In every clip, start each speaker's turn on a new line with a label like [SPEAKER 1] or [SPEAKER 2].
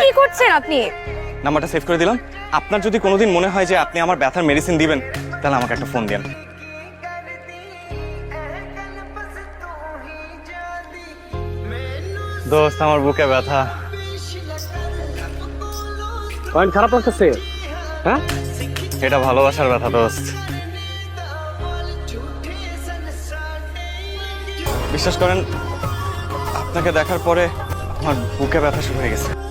[SPEAKER 1] কি করছেন আপনি?
[SPEAKER 2] নাম্বারটা সেভ করে দিলাম। আপনার যদি কোনোদিন মনে হয় যে আপনি আমার ব্যথার মেডিসিন দিবেন তাহলে আমাকে একটা ফোন দেন। দোস্ত আমার বুকে ব্যথা।
[SPEAKER 3] পয়েন্ট খারাপ লাগতেছে। হ্যাঁ?
[SPEAKER 2] এটা ভালোবাসার ব্যথা দোস্ত। বিশ্বাস করেন আপনাকে দেখার পরে আমার বুকে ব্যথা শুরু হয়ে গেছে।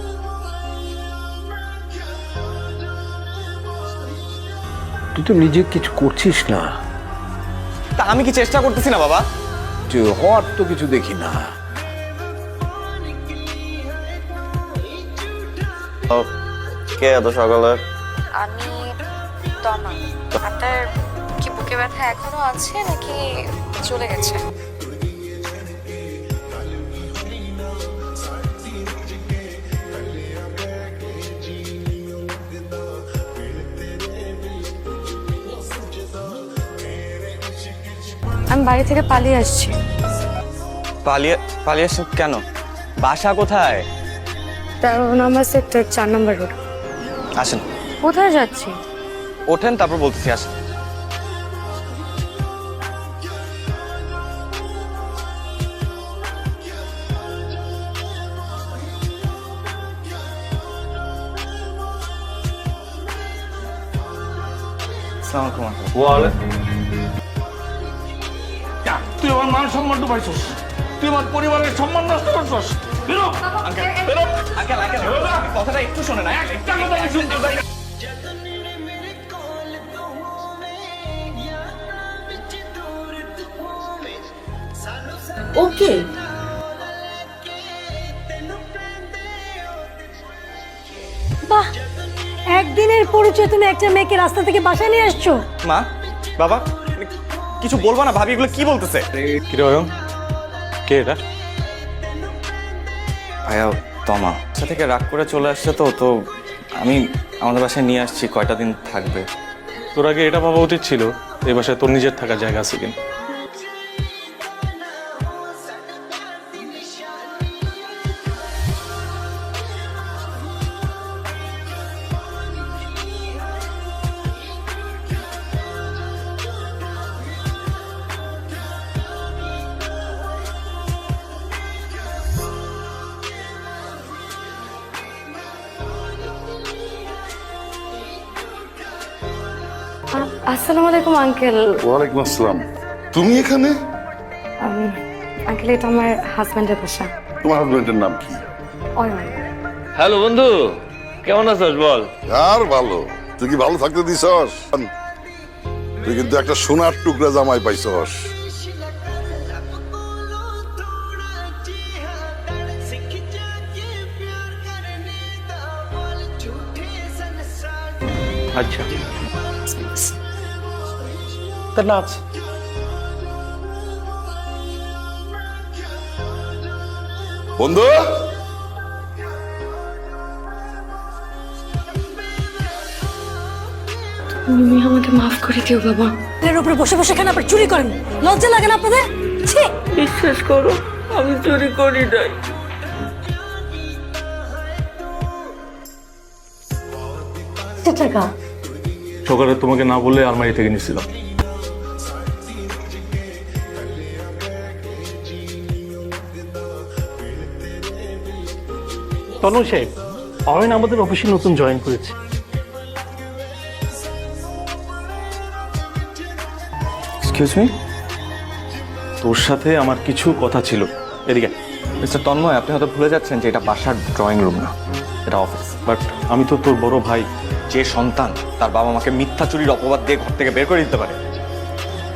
[SPEAKER 3] তুই তো নিজে কিছু করছিস না।
[SPEAKER 2] তা আমি কি চেষ্টা করতেছি না বাবা?
[SPEAKER 3] তুই হওয়ার তো কিছু দেখি না।
[SPEAKER 2] কে এত সকালে?
[SPEAKER 1] আমি তমা আপনার কি বুকে ব্যথা এখনও আছে নাকি চলে গেছে? আমি বাড়ি থেকে পালিয়ে আসছি।
[SPEAKER 2] পালিয়ে পালিয়ে আসছেন কেন? বাসা কোথায়?
[SPEAKER 1] তেরো নম্বর সেক্টর চার নম্বর রোড।
[SPEAKER 2] আসেন।
[SPEAKER 1] কোথায় যাচ্ছি?
[SPEAKER 2] ওঠেন তারপর বলতেছি আসেন। আসসালামু আলাইকুম uncle।
[SPEAKER 4] তুই আমার মান সম্মানটা পাইছস তুই আমার পরিবারের সম্মান নষ্ট করছস। বেরো! বেরো!
[SPEAKER 2] কথাটা একটু শোনে না।
[SPEAKER 4] একটা কথা শুনতে চাই
[SPEAKER 5] ওকে। বাহ একদিনের পরিচয় তুমি একটা মেয়েকে রাস্তা থেকে বাসায় নিয়ে আসছো।
[SPEAKER 2] মা বাবা? কিছু বলব না ভাবি এগুলো কি বলতেছে?
[SPEAKER 6] কি রে অয়ন? কে এটা?
[SPEAKER 2] ভাইয়া তমা। সে থেকে রাগ করে চলে আসছে তো তো আমি আমাদের বাসায় নিয়ে আসছি কয়টা দিন থাকবে?
[SPEAKER 6] তোর আগে এটা ভাবা উচিত ছিল এই বাসায় তোর নিজের থাকার জায়গা আছে কিনা?
[SPEAKER 1] আসসালামু আলাইকুম আঙ্কেল।
[SPEAKER 7] ওয়ালাইকুম আসসালাম। তুমি এখানে?
[SPEAKER 1] আঙ্কেল এটা আমার হাজব্যান্ডের বাসা।
[SPEAKER 7] তোমার হাজবেন্ডের নাম কি?
[SPEAKER 1] অয়ন।
[SPEAKER 8] হ্যালো বন্ধু কেমন আছিস বল?
[SPEAKER 7] আর ভালো। তুই কি ভালো থাকতে দিছস? তুই কিন্তু একটা সোনার টুকরা জামাই পাইছস।
[SPEAKER 6] আচ্ছা। তা নাচ
[SPEAKER 7] বন্ধু?
[SPEAKER 1] তুমি আমাকে মাফ করে দিও বাবা।
[SPEAKER 5] এর উপরে বসে বসে কেন আবার চুরি করেন? লজ্জা লাগে না আপনাদের? ছি!
[SPEAKER 8] বিশ্বাস করো আমি চুরি করি নাই।
[SPEAKER 5] টাকা
[SPEAKER 6] সকালে তোমাকে না বলে আলমারি থেকে নিছিলাম তনু সাহেব, অয়ন আমাদের অফিসে নতুন জয়েন করেছে। তোর সাথে আমার কিছু কথা ছিল। এদিকে
[SPEAKER 2] মিস্টার তন্ময়, আপনি হয়তো ভুলে যাচ্ছেন যে এটা বাসার ড্রয়িং রুম না, এটা অফিস
[SPEAKER 6] বাট আমি তো তোর বড় ভাই,
[SPEAKER 2] যে সন্তান, তার বাবা মাকে মিথ্যা চুরির অপবাদ দিয়ে ঘর থেকে বের করে দিতে পারে।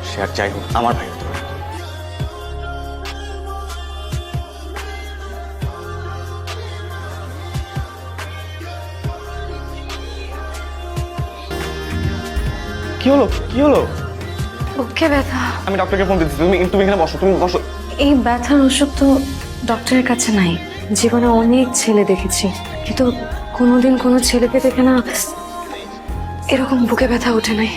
[SPEAKER 2] সে আর যাই হোক, আমার ভাই। কি হলো? কি হলো?
[SPEAKER 1] বুকে ব্যথা।
[SPEAKER 2] আমি ডক্টরকে ফোন দিচ্ছি তুমি তুমি এখানে বসো তুমি বসো।
[SPEAKER 1] এই ব্যথার ওষুধ তো ডক্টরের কাছে নাই। জীবনে অনেক ছেলে দেখেছি। কিন্তু কোনোদিন কোনো ছেলেকে দেখে না এরকম বুকে ব্যথা ওঠে নাই।